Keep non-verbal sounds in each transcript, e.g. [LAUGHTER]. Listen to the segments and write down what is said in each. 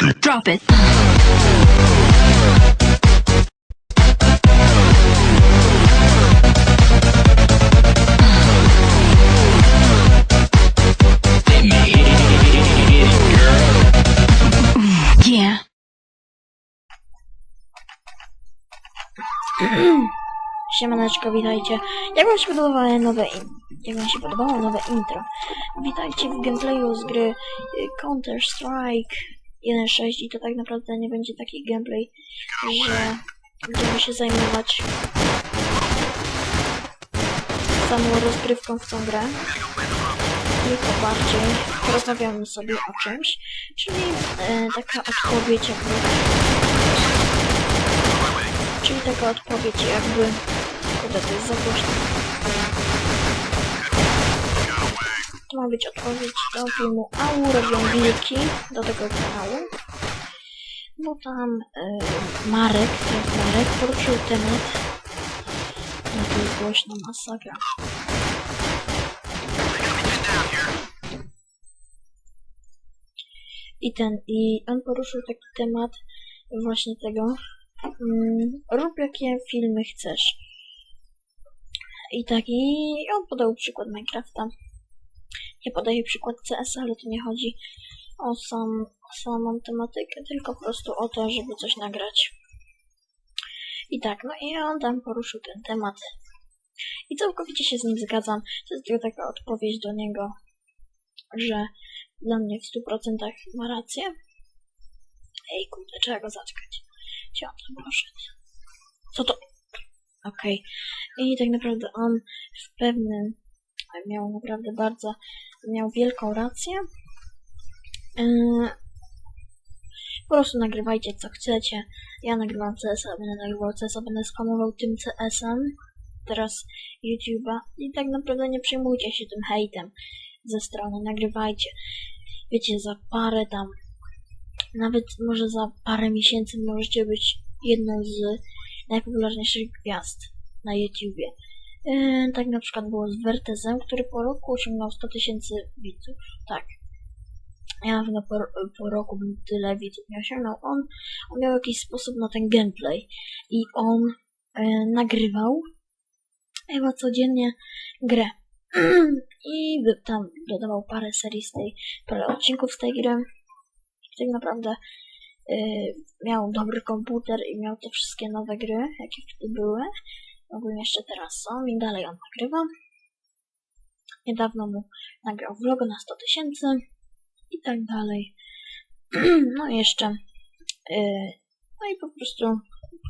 Drop it. Siemaneczko, witajcie. Jak wam się podobało nowe in... Jak wam się podobało nowe intro? Witajcie w gameplayu z gry y, Counter Strike 1.6 i to tak naprawdę nie będzie taki gameplay, że będziemy się zajmować samą rozgrywką w tą grę. Tylko bardziej porozmawiamy sobie o czymś, czyli e, taka odpowiedź jakby Czyli taka odpowiedź jakby... Kurde, to jest za głośno. To ma być odpowiedź do filmu Au robią wilki do tego kanału. Bo tam y, Marek, tak Marek, poruszył temat. No to jest głośno, masakra. I ten, i on poruszył taki temat właśnie tego, Mm, rób jakie filmy chcesz. I tak, i on podał przykład Minecrafta. Nie podaję przykład CS, ale to nie chodzi o, sam, samą tematykę, tylko po prostu o to, żeby coś nagrać. I tak, no i on tam poruszył ten temat. I całkowicie się z nim zgadzam. To jest tylko taka odpowiedź do niego, że dla mnie w 100% ma rację. Ej, kurde, trzeba go zaczekać. Gdzie on tam poszedł? Co to? Okej. I tak naprawdę on w pewnym miał naprawdę bardzo, miał wielką rację. Yy, po prostu nagrywajcie co chcecie. Ja nagrywam CS-a, będę nagrywał CS-a, będę spamował tym CS-em. Teraz YouTube'a. I tak naprawdę nie przejmujcie się tym hejtem ze strony. Nagrywajcie. Wiecie, za parę tam nawet może za parę miesięcy możecie być jedną z najpopularniejszych gwiazd na YouTubie. Yy, tak na przykład było z Vertezem, który po roku osiągnął 100 tysięcy widzów. Tak. Ja na pewno po, po roku bym tyle widzów nie osiągnął. On, on miał jakiś sposób na ten gameplay i on yy, nagrywał chyba codziennie grę. [CLEARS THROAT] I tam dodawał parę serii z tej, parę odcinków z tej gry tak naprawdę y, miał dobry komputer i miał te wszystkie nowe gry, jakie wtedy były. Ogólnie jeszcze teraz są i dalej on nagrywa. Niedawno mu nagrał vloga na 100 tysięcy i tak dalej. [CLEARS THROAT] No i jeszcze y, no i po prostu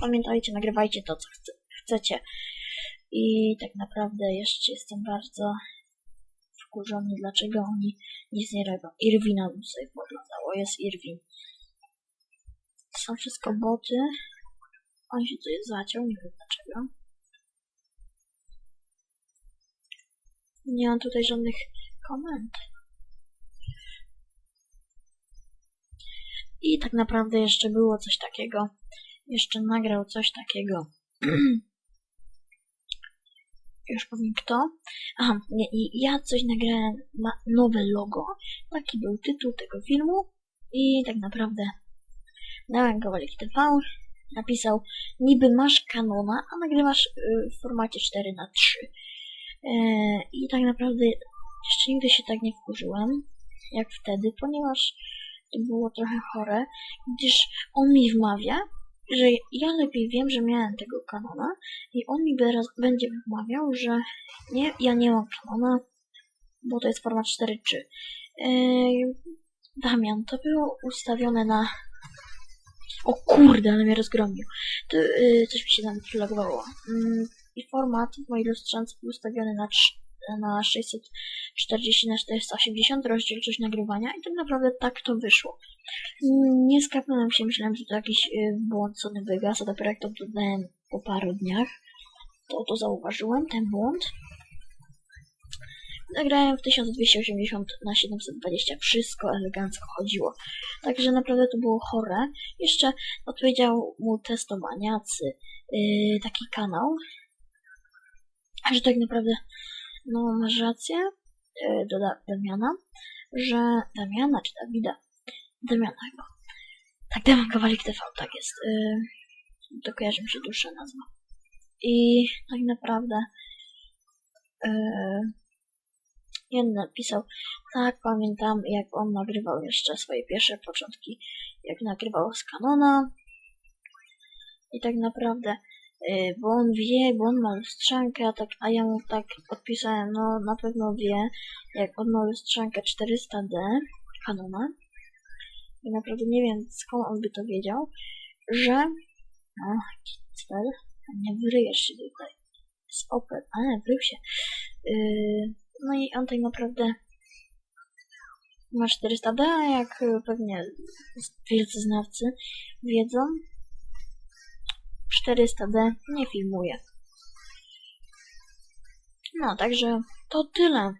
pamiętajcie, nagrywajcie to, co chce, chcecie. I tak naprawdę jeszcze jestem bardzo wkurzony, dlaczego oni nic nie robią. Irwina bym sobie poglądało, jest Irwin. Są wszystko boty. On się tutaj zaciął, nie wiem dlaczego. Nie mam tutaj żadnych komend. I tak naprawdę jeszcze było coś takiego. Jeszcze nagrał coś takiego. [CLEARS THROAT] już powiem kto. Aha, nie, i ja coś nagrałem, ma nowe logo. Taki był tytuł tego filmu. I tak naprawdę dałem kawałek TV, napisał niby masz kanona, a nagrywasz y, w formacie 4 na 3 e, I tak naprawdę jeszcze nigdy się tak nie wkurzyłem, jak wtedy, ponieważ to było trochę chore, gdyż on mi wmawia, że ja lepiej wiem, że miałem tego kanona i on mi teraz będzie wmawiał, że nie, ja nie mam kanona, bo to jest format 4.3. Yy, Damian, to było ustawione na... O kurde, ale mnie rozgromił. To, yy, coś mi się tam przylagowało. Yy, I format w mojej lustrzance był ustawiony na, na 640 na 480 rozdzielczość nagrywania i tak naprawdę tak to wyszło. Nie skapnąłem się, myślałem, że to jakiś y, błąd Sony Vegas, a dopiero jak to dodałem po paru dniach, to to zauważyłem, ten błąd. Nagrałem w 1280 na 720, wszystko elegancko chodziło. Także naprawdę to było chore. Jeszcze odpowiedział mu testomaniacy yy, taki kanał, że tak naprawdę, no masz rację, yy, doda Damiana, że Damiana czy Dawida, Damiana chyba, Tak, Demon Kowalik TV, tak jest. Yy, to kojarzy mi się dłuższa nazwa. I tak naprawdę yy, jeden napisał, tak, pamiętam jak on nagrywał jeszcze swoje pierwsze początki, jak nagrywał z Canona. I tak naprawdę, bo on wie, bo on ma lustrzankę, a, tak, a ja mu tak odpisałem, no na pewno wie, jak on ma lustrzankę 400D Canona. I naprawdę nie wiem skąd on by to wiedział, że... O, cel, nie wyryjesz się tutaj. Z Opel, ale wrył się. Yy, no i on tak naprawdę ma 400D, a jak y, pewnie wielcy znawcy wiedzą, 400D nie filmuje. No, także to tyle.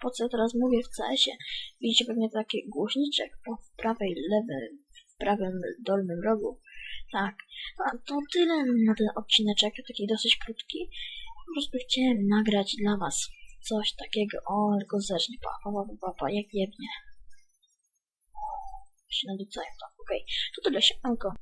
Po co teraz mówię w CS-ie? Widzicie pewnie taki głośniczek po w prawej, lewym, w prawym dolnym rogu. Tak, a to tyle na ten odcineczek, taki dosyć krótki. Po prostu chciałem nagrać dla was coś takiego. O, tylko zecznie, pa, pa, pa, pa, pa, jak jebnie. Się naducają tam, okej. To tyle, siemanko.